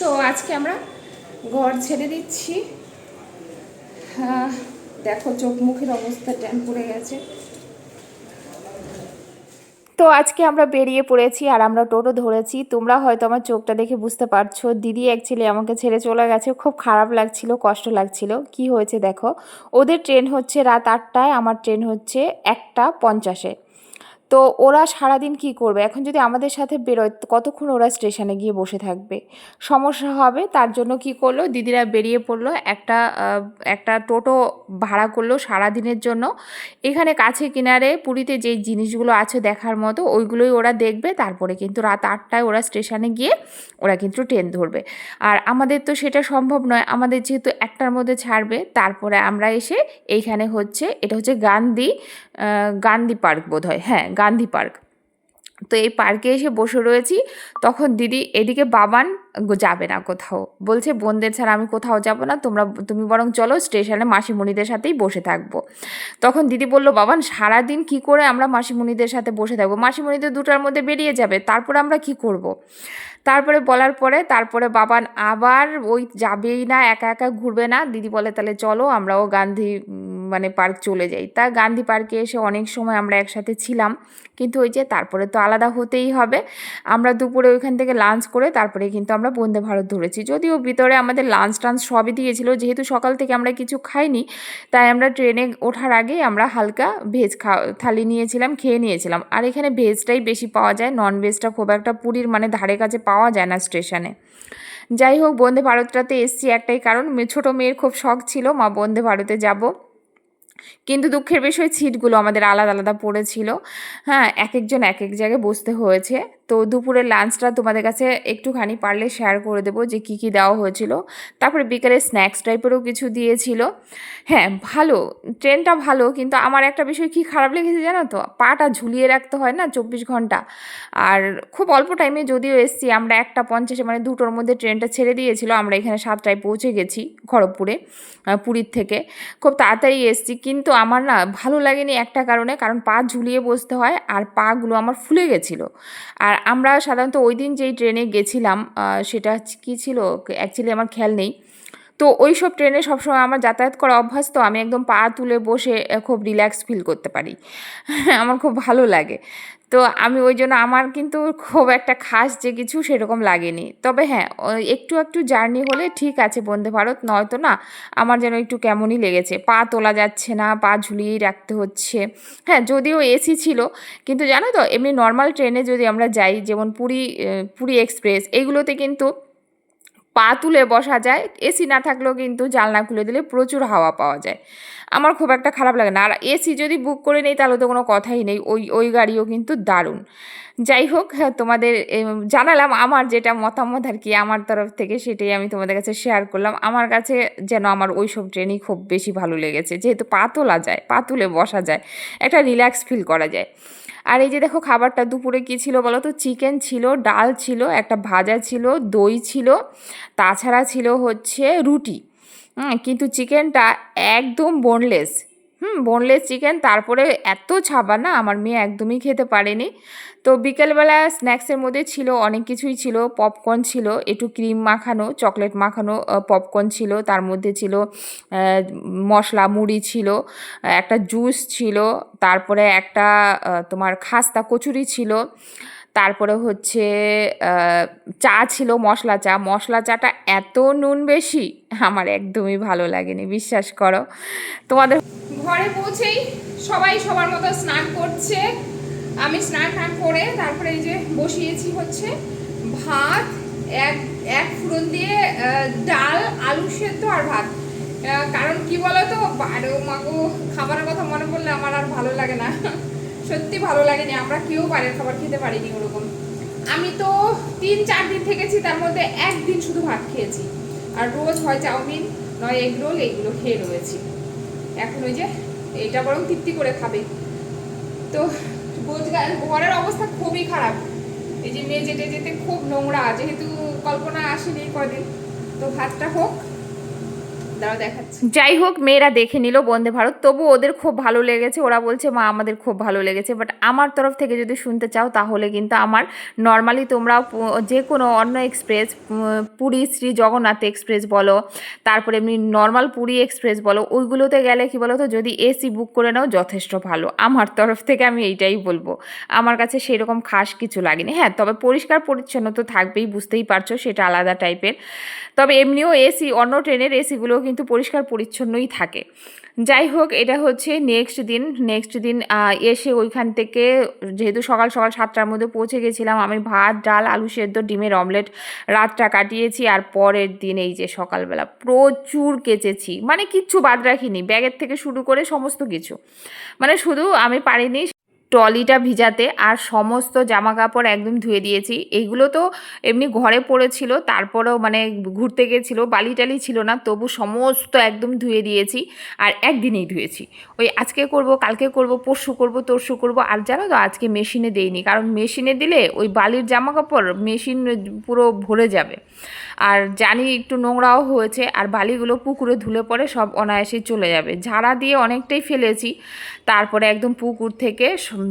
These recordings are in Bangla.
তো আজকে আমরা ঘর ছেড়ে দিচ্ছি। দেখো চোখ মুখের অবস্থা ট্যান পড়ে গেছে। তো আজকে আমরা বেরিয়ে পড়েছি আর আমরা টোটো ধরেছি। তোমরা হয়তো আমার চোখটা দেখে বুঝতে পারছ। দিদি অ্যাকচুয়ালি আমাকে ছেড়ে চলে গেছে। খুব খারাপ লাগছিল, কষ্ট লাগছিল। কি হয়েছে দেখো? ওদের ট্রেন হচ্ছে রাত আটটায়, আমার ট্রেন হচ্ছে একটা পঞ্চাশে। তো ওরা সারাদিন কি করবে? এখন যদি আমাদের সাথে বেরোয়, কতক্ষণ ওরা স্টেশনে গিয়ে বসে থাকবে? সমস্যা হবে, তার জন্য কি করল? দিদিরা বেরিয়ে পড়ল, একটা একটা টোটো ভাড়া করল সারাদিনের জন্য। এখানে কাছে কিনারে পুরীতে যে জিনিসগুলো আছে দেখার মতো, ওইগুলোই ওরা দেখবে, তারপরে কিন্তু রাত আটটায় ওরা স্টেশনে গিয়ে ওরা কিন্তু ট্রেন ধরবে। আর আমাদের তো সেটা সম্ভব নয়, আমাদের যেহেতু একটার মধ্যে ছাড়বে, তারপরে আমরা এসে এইখানে হচ্ছে, এটা হচ্ছে গান্ধী গান্ধী পার্ক বোধ হয় হ্যাঁ গান্ধী পার্ক। তো এই পার্কে এসে বসে রয়েছি। তখন দিদি এদিকে বাবান যাবে না কোথাও। বলছে, বোনদের ছাড়া আমি কোথাও যাব না। তোমরা তুমি বরং চলো, স্টেশনে মাসিমণিদের সাথেই বসে থাকব। তখন দিদি বলল, বাবান, সারাদিন কি করে আমরা মাসিমণিদের সাথে বসে থাকব? মাসিমণিদের দুটার মধ্যে বেরিয়ে যাবে, তারপরে আমরা কি করব। তারপরে বলার পরে, তারপরে বাবান আবার ওই যাবেই না, একা একা ঘুরবে না। দিদি বলে, তাহলে চলো, আমরাও গান্ধী মানে পার্ক চলে যাই। তা গান্ধী পার্কে এসে অনেক সময় আমরা একসাথে ছিলাম। কিন্তু ওই যে, তারপরে তো আলাদা হতেই হবে। আমরা দুপুরে ওইখান থেকে লাঞ্চ করে, তারপরে কিন্তু আমরা বন্দে ভারত ধরেছি। যদিও ভিতরে আমাদের লাঞ্চ টাঞ্চ সবই দিয়েছিল, যেহেতু সকাল থেকে আমরা কিছু খাইনি, তাই আমরা ট্রেনে ওঠার আগেই আমরা হালকা ভেজ খা, থালি নিয়েছিলাম, খেয়ে নিয়েছিলাম। আর এখানে ভেজটাই বেশি পাওয়া যায় নন ভেজটা খুব একটা পুরীর মানে ধারে কাছে পাওয়া যায় না স্টেশনে যাই হোক, বন্দে ভারতটাতে এসছি একটাই কারণ ছোটো মেয়ের খুব শখ ছিল, মা বন্দে ভারতে যাব। কিন্তু দুঃখের বিষয় সিটগুলো আমাদের আলাদা আলাদা পড়েছিল। হ্যাঁ এক একজন এক এক জায়গায় বসতে হয়েছে। তো দুপুরের লাঞ্চটা তোমাদের কাছে একটুখানি পারলে শেয়ার করে দেবো যে কী কী দেওয়া হয়েছিল। তারপরে বিকেলে স্ন্যাক্স টাইপেরও কিছু দিয়েছিল। হ্যাঁ ভালো ট্রেনটা ভালো, কিন্তু আমার একটা বিষয় কি খারাপ লেগেছে জানো তো? পাটা ঝুলিয়ে রাখতে হয় না চব্বিশ ঘণ্টা। আর খুব অল্প টাইমে যদিও এসছি, আমরা একটা পঞ্চাশে মানে দুটোর মধ্যে ট্রেনটা ছেড়ে দিয়েছিল, আমরা এখানে সাতটায় পৌঁছে গেছি খড়গপুরে পুরীর থেকে। খুব তাড়াতাড়ি এসছি, কিন্তু আমার না ভালো লাগেনি একটা কারণে, কারণ পা ঝুলিয়ে বসতে হয় আর পাগুলো আমার ফুলে গেছিল। আর আমরা সাধারণত ওই দিন যেই ট্রেনে গেছিলাম সেটা কী ছিল? অ্যাকচুয়ালি আমার খেয়াল নেই। তো ওই সব ট্রেনে সবসময় আমার যাতায়াত করা অভ্যাস তো আমি একদম পা তুলে বসে খুব রিল্যাক্স ফিল করতে পারি। আমার খুব ভালো লাগে। তো আমি ওই জন্য আমার কিন্তু খুব একটা খাস যে কিছু সেরকম লাগেনি। তবে হ্যাঁ একটু একটু জার্নি হলে ঠিক আছে বন্দে ভারত, নয়তো না আমার যেন একটু কেমনই লেগেছে। পা তোলা যাচ্ছে না, পা ঝুলিয়েই রাখতে হচ্ছে। হ্যাঁ যদিও এসি ছিল, কিন্তু জানো তো, এমনি নর্মাল ট্রেনে যদি আমরা যাই, যেমন পুরী পুরী এক্সপ্রেস এইগুলোতে কিন্তু পা তুলে বসা যায় এসি না থাকলেও কিন্তু জানলা খুলে দিলে প্রচুর হাওয়া পাওয়া যায়। আমার খুব একটা খারাপ লাগে না। আর এসি যদি বুক করে নেই তাহলে তো কোনো কথাই নেই। ওই ওই গাড়িও কিন্তু দারুণ। যাই হোক হ্যাঁ, তোমাদের জানালাম আমার যেটা মতামত আর কি আমার তরফ থেকে সেটাই আমি তোমাদের কাছে শেয়ার করলাম। আমার কাছে যেন আমার ওই সব ট্রেনই খুব বেশি ভালো লেগেছে। যেহেতু পা তোলা যায় পা তুলে বসা যায় একটা রিল্যাক্স ফিল করা যায়। আর এই যে দেখো খাবারটা দুপুরে কী ছিল বলো তো? চিকেন ছিল, ডাল ছিল, একটা ভাজা ছিল, দই ছিল, তাছাড়া ছিল হচ্ছে রুটি। কিন্তু চিকেনটা একদম বোনলেস হুম বোনলেস চিকেন তারপরে এত ছাবা না, আমার মেয়ে একদমই খেতে পারেনি। তো বিকেলবেলা স্ন্যাক্সের মধ্যে ছিল, অনেক কিছুই ছিল পপকর্ন ছিল, একটু ক্রিম মাখানো চকলেট মাখানো পপকর্ন ছিল, তার মধ্যে ছিল মশলা, মুড়ি ছিল, একটা জুস ছিল, তারপরে একটা তোমার খাস্তা কচুরি ছিল তারপরে হচ্ছে চা ছিল মশলা চা। মশলা চাটা এত নুন বেশি, আমার একদমই ভালো লাগেনি, বিশ্বাস করো। তোমাদের ঘরে পৌঁছেই সবাই সবার মতো স্নান করছে। আমি স্নান টান করে তারপরে এই যে বসিয়েছি হচ্ছে ভাত, এক এক ফুরন দিয়ে ডাল, আলু সেদ্ধ আর ভাত। কারণ কি বলতো? আরে মাগো, খাবারের কথা মনে পড়লে আমার আর ভালো লাগে না। সত্যি ভালো লাগেনি, আমরা কেউ বাইরের খাবার খেতে পারিনি ওরকম। আমি তো তিন চার দিন থেকেছি, তার মধ্যে একদিন শুধু ভাত খেয়েছি। আর রোজ হয় চাউমিন, নয় এগ রোল এইগুলো খেয়ে রয়েছি। এখন ওই যে এটা বরং তৃপ্তি করে খাবে। তো রোজগার, ঘরের অবস্থা খুবই খারাপ। এই যে মেয়ে যেতে যেতে খুব নোংরা, যেহেতু কল্পনা আসেনি কদিন তো ভাতটা হোক। যাই হোক, মেয়েরা দেখে নিল বন্দে ভারত। তবু ওদের খুব ভালো লেগেছে। ওরা বলছে, মা, আমাদের খুব ভালো লেগেছে। বাট আমার তরফ থেকে যদি শুনতে চাও, তাহলে কিন্তু আমার নর্মালি তোমরা যে কোনো অন্য এক্সপ্রেস পুরী শ্রী জগন্নাথ এক্সপ্রেস বলো, তারপরে এমনি নর্মাল পুরী এক্সপ্রেস বলো, ওইগুলোতে গেলে কি বলো তো, যদি এসি বুক করে নাও, যথেষ্ট ভালো। আমার তরফ থেকে আমি এইটাই বলব। আমার কাছে সেরকম খাস কিছু লাগেনি। হ্যাঁ তবে পরিষ্কার পরিচ্ছন্ন তো থাকবেই, বুঝতেই পারছ, সেটা আলাদা টাইপের তবে এমনিও এসি অন্য ট্রেনের এসিগুলোও কিন্তু পরিষ্কার পরিচ্ছন্নই থাকে। যাই হোক, এটা হচ্ছে নেক্সট দিন। নেক্সট দিন এসে ওইখান থেকে যেহেতু সকাল সকাল সাতটার মধ্যে পৌঁছে গেছিলাম, আমি ভাত, ডাল, আলু সেদ্ধ, ডিমের অমলেট রাতটা কাটিয়েছি আর পরের দিন এই যে সকালবেলা প্রচুর কেচেছি। মানে কিচ্ছু বাদ রাখিনি, ব্যাগের থেকে শুরু করে সমস্ত কিছু। মানে শুধু আমি পারিনি ট্রলিটা ভিজাতে আর সমস্ত জামা কাপড় একদম ধুয়ে দিয়েছি। এইগুলো তো এমনি ঘরে পড়েছিল, তারপরেও মানে ঘুরতে গেছিল বালি টালি ছিল না, তবু সমস্ত একদম ধুয়ে দিয়েছি আর একদিনেই ধুয়েছি। ওই আজকে করব, কালকে করব, পরশু করব, তরশু করব, আর জানো তো আজকে মেশিনে দেইনি, কারণ মেশিনে দিলে ওই বালির জামা কাপড় মেশিন পুরো ভরে যাবে। আর জানি একটু নোংরাও হয়েছে, আর বালিগুলো পুকুরে ধুলে পরে সব অনায়াসে চলে যাবে। ঝাড়া দিয়ে অনেকটাই ফেলেছি, তারপরে একদম পুকুর থেকে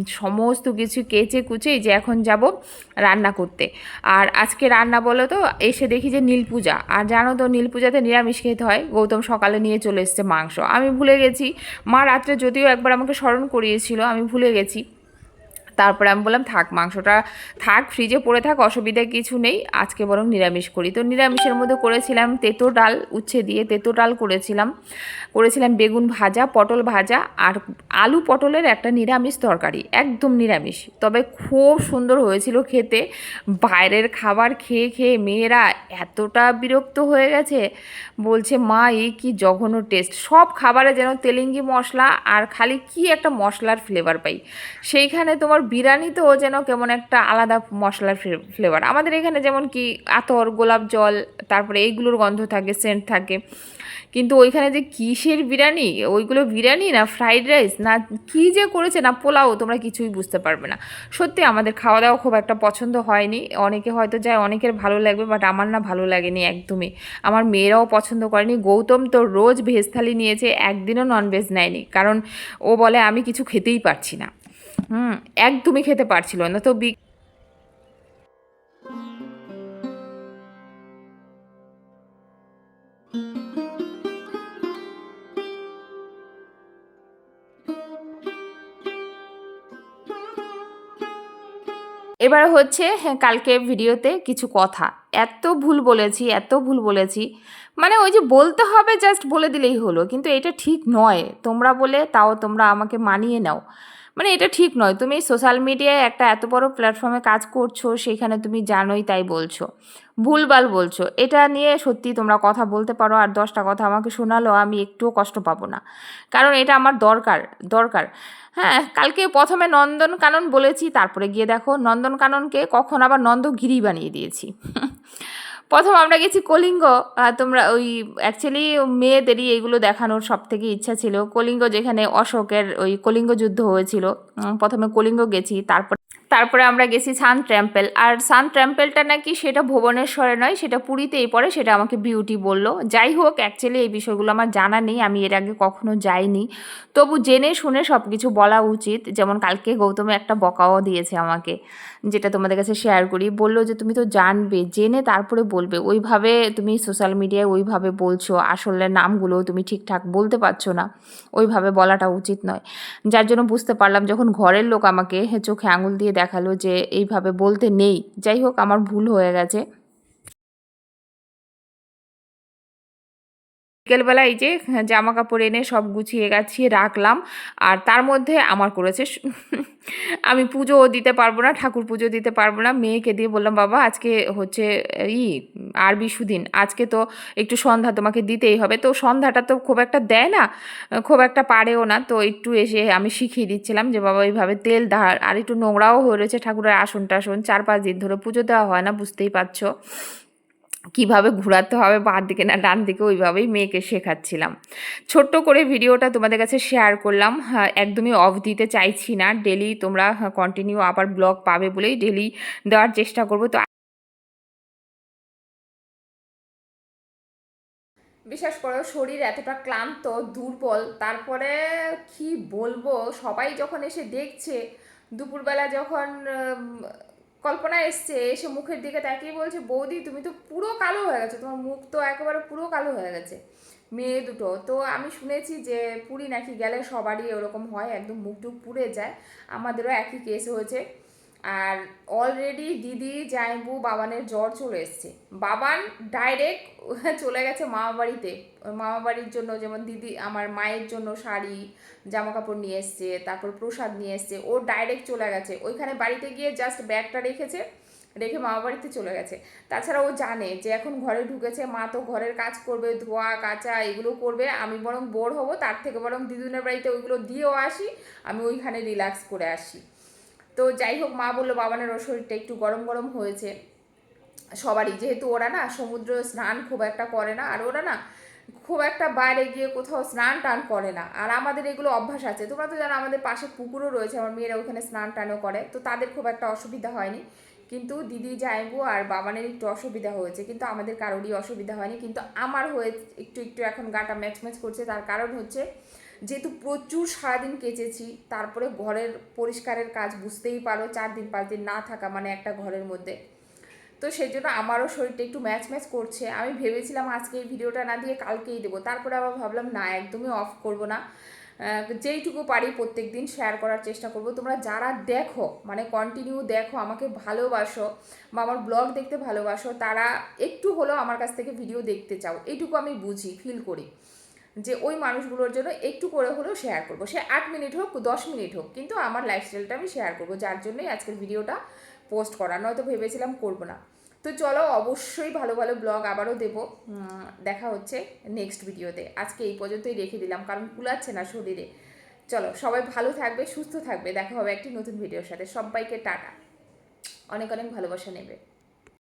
সমস্ত কিছু কেচে কুচে যে এখন যাব রান্না করতে। আর আজকে রান্না বলো তো, এসে দেখি যে নীল পূজা। আর জানো তো, নীল পূজাতে নিরামিষ খেতে হয়। গৌতম সকালে নিয়ে চলে এসছে মাংস। আমি ভুলে গেছি। মা রাত্রে যদিও একবার আমাকে স্মরণ করিয়েছিল, আমি ভুলে গেছি। তারপরে আমি বললাম, থাক, মাংসটা থাক ফ্রিজে পড়ে থাক অসুবিধা কিছু নেই, আজকে বরং নিরামিষ করি। তো নিরামিষের মধ্যে করেছিলাম তেতো ডাল, উচ্ছে দিয়ে তেতো ডাল করেছিলাম। করেছিলাম বেগুন ভাজা, পটল ভাজা আর আলু পটলের একটা নিরামিষ তরকারি, একদম নিরামিষ। তবে খুব সুন্দর হয়েছিল খেতে। বাইরের খাবার খেয়ে খেয়ে মেয়েরা এতটা বিরক্ত হয়ে গেছে। বলছে, মা এই কি জঘন্য টেস্ট সব খাবারে যেন তেলেঙ্গি মশলা আর খালি কি একটা মশলার ফ্লেভার পাই। সেইখানে তোমার বিরিয়ানিতেও যেন কেমন একটা আলাদা মশলার ফ্লেভার আমাদের এখানে যেমন কি আতর, গোলাপ জল, তারপরে এইগুলোর গন্ধ থাকে সেন্ট থাকে। কিন্তু ওইখানে যে কিসের বিরিয়ানি? ওইগুলো বিরিয়ানি না ফ্রাইড রাইস না কী যে করেছে না পোলাও, তোমরা কিছুই বুঝতে পারবে না। সত্যি আমাদের খাওয়া দাওয়া খুব একটা পছন্দ হয়নি। অনেকে হয়তো যায়, অনেকের ভালো লাগবে বাট আমার না ভালো লাগেনি একদমই। আমার মেয়েরাও পছন্দ করেনি। গৌতম তো রোজ ভেজ থালি নিয়েছে, একদিনও ননভেজ নেয়নি। কারণ ও বলে, আমি কিছু খেতেই পারছি না। হুম একদমই খেতে পারছিল না তো বি এবার হচ্ছে হ্যাঁ, কালকে ভিডিওতে কিছু কথা। এত ভুল বলেছি এত ভুল বলেছি। মানে ওই যে বলতে হবে জাস্ট বলে দিলেই হলো। কিন্তু এটা ঠিক নয়। তোমরা বলে তাও তোমরা আমাকে মানিয়ে নাও। মানে এটা ঠিক নয়। তুমি সোশ্যাল মিডিয়ায় একটা এত বড় প্ল্যাটফর্মে কাজ করছ, সেখানে তুমি জানোই তাই বলছো। ভুলভাল বলছো। এটা নিয়ে সত্যি তোমরা কথা বলতে পারো আর দশটা কথা আমাকে শোনালো, আমি একটুও কষ্ট পাবো না। কারণ এটা আমার দরকার দরকার। হ্যাঁ কালকে প্রথমে নন্দনকানন বলেছি, তারপরে গিয়ে দেখো নন্দনকাননকে কখন আবার নন্দগিরি বানিয়ে দিয়েছি। প্রথম আমরা গেছি কলিঙ্গ তোমরা ওই অ্যাকচুয়ালি মেয়েদেরই এইগুলো দেখানোর সব থেকে ইচ্ছা ছিল। কলিঙ্গ যেখানে অশোকের ওই কলিঙ্গ যুদ্ধ হয়েছিল প্রথমে কলিঙ্গ গেছি, তারপর তারপরে আমরা গেছি সান ট্র্যাম্পেল। আর সান ট্র্যাম্পেলটা নাকি সেটা ভুবনেশ্বরে নয়, সেটা পুরীতেই পড়ে, সেটা আমাকে বিউটি বলল। যাই হোক অ্যাকচুয়ালি এই বিষয়গুলো আমার জানা নেই, আমি এর আগে কখনো যাইনি। তবু জেনে শুনে সব কিছু বলা উচিত, যেমন কালকে গৌতমে একটা বকাও দিয়েছে আমাকে, যেটা তোমাদের কাছে শেয়ার করি। বলল যে, তুমি তো জানবে, জেনে তারপরে বলবে। ওইভাবে তুমি সোশ্যাল মিডিয়ায় ওইভাবে বলছো, আসলে নামগুলো তুমি ঠিকঠাক বলতে পারছ না। ওইভাবে বলাটা উচিত নয়। যার জন্য বুঝতে পারলাম যখন ঘরের লোক আমাকে চোখে আঙুল দিয়ে দেখাল যে এইভাবে বলতে নেই। যাই হোক আমার ভুল হয়ে গেছে। বিকেলবেলা এই যে জামা কাপড় এনে সব গুছিয়ে গাছিয়ে রাখলাম। আর তার মধ্যে আমার করেছে আমি পুজোও দিতে পারব না, ঠাকুর পুজো দিতে পারব না। মেয়েকে দিয়ে বললাম, বাবা, আজকে হচ্ছে ই আরবি সুদিন। আজকে তো একটু সন্ধ্যা, তোমাকে দিতেই হবে। তো সন্ধ্যাটা তো খুব একটা দেয় না, খুব একটা পারেও না। তো একটু এসে আমি শিখিয়ে দিচ্ছিলাম যে, বাবা, এইভাবে তেল ধার, আর একটু নোংরাও হয়ে রয়েছে ঠাকুরের আসন টাসন চার পাঁচ দিন ধরে পুজো দেওয়া হয় না, বুঝতেই পারছ? কীভাবে ঘোরাতে হবে বাঁ দিকে না ডান দিকে ওইভাবেই মেয়েকে শেখাচ্ছিলাম। ছোট্ট করে ভিডিওটা তোমাদের কাছে শেয়ার করলাম। একদমই অফ দিতে চাইছি না। ডেলি তোমরা কন্টিনিউ আবার ব্লগ পাবে বলেই ডেলি দেওয়ার চেষ্টা করব। তো বিশ্বাস করো, শরীর এতটা ক্লান্ত, দুর্বল, তারপরে কি বলব? সবাই যখন এসে দেখছে, দুপুরবেলা যখন কল্পনা এসছে, এসে মুখের দিকে তাকিয়ে বলছে, বৌদি, তুমি তো পুরো কালো হয়ে গেছো, তোমার মুখ তো একেবারে পুরো কালো হয়ে গেছে। মেয়ে দুটো। তো আমি শুনেছি যে পুরী নাকি গেলে সবারই ওরকম হয়, একদম মুখ টুক পুড়ে যায়। আমাদেরও একই কেস হয়েছে। আর অলরেডি দিদি, জাইবু, বাবানের জ্বর চলে এসছে। বাবান ডাইরেক্ট চলে গেছে মামা বাড়িতে মামা বাড়ির জন্য যেমন দিদি আমার মায়ের জন্য শাড়ি জামা কাপড় নিয়ে এসছে, তারপর প্রসাদ নিয়ে এসছে, ও ডাইরেক্ট চলে গেছে। ওইখানে বাড়িতে গিয়ে জাস্ট ব্যাগটা রেখেছে, রেখে মামা বাড়িতে চলে গেছে। তাছাড়া ও জানে যে এখন ঘরে ঢুকেছে, মা তো ঘরের কাজ করবে, ধোয়া, কাচা এগুলো করবে, আমি বরং বোর হব, তার থেকে বরং দিদুনের বাড়িতে ওইগুলো দিয়েও আসি, আমি ওইখানে রিল্যাক্স করে আসি। তো যাই হোক, মা বলল বাবানের ওর শরীরটা একটু গরম গরম হয়েছে। সবারই, যেহেতু ওরা না, সমুদ্র স্নান খুব একটা করে না, আর ওরা না, খুব একটা বাইরে গিয়ে কোথাও স্নান টান করে না। আর আমাদের এগুলো অভ্যাস আছে। তোমরা তো জানো, আমাদের পাশে পুকুরও রয়েছে, আমার মেয়েরা ওখানে স্নান টানও করে। তো তাদের খুব একটা অসুবিধা হয়নি। কিন্তু দিদি জাইবু আর বাবানের একটু অসুবিধা হয়েছে। কিন্তু আমাদের কারোরই অসুবিধা হয়নি। কিন্তু আমার হয়ে একটু একটু এখন গাটা ম্যাচ ম্যাচ করছে। তার কারণ হচ্ছে যেহেতু প্রচুর সারাদিন কেচেছি, তারপরে ঘরের পরিষ্কারের কাজ বুঝতেই পারো, চার দিন পাঁচ দিন না থাকা মানে একটা ঘরের মধ্যে। তো সেই জন্য আমারও শরীরটা একটু ম্যাচ ম্যাচ করছে। আমি ভেবেছিলাম আজকে এই ভিডিওটা না দিয়ে কালকেই দেবো। তারপরে আবার ভাবলাম, না, একদমই অফ করব না। যেইটুকু পারি প্রত্যেক দিন শেয়ার করার চেষ্টা করব। তোমরা যারা দেখো মানে কন্টিনিউ দেখো, আমাকে ভালোবাসো বা আমার ব্লগ দেখতে ভালোবাসো, তারা একটু হলেও আমার কাছ থেকে ভিডিও দেখতে চাও। এইটুকু আমি বুঝি ফিল করি। যে ওই মানুষগুলোর জন্য একটু করে হলেও শেয়ার করব। সে আট মিনিট হোক, দশ মিনিট হোক, কিন্তু আমার লাইফস্টাইলটা আমি শেয়ার করব, যার জন্যই আজকের ভিডিওটা পোস্ট করা। নয়তো ভেবেছিলাম করব না। তো চলো অবশ্যই ভালো ভালো ব্লগ আবারও দেবো। দেখা হচ্ছে নেক্সট ভিডিওতে আজকে এই পর্যন্তই রেখে দিলাম, কারণ কুলাচ্ছে না শরীরে। চলো, সবাই ভালো থাকবে, সুস্থ থাকবে। দেখা হবে একটি নতুন ভিডিওর সাথে। সবাইকে টাটা। অনেক অনেক ভালোবাসা নেবে।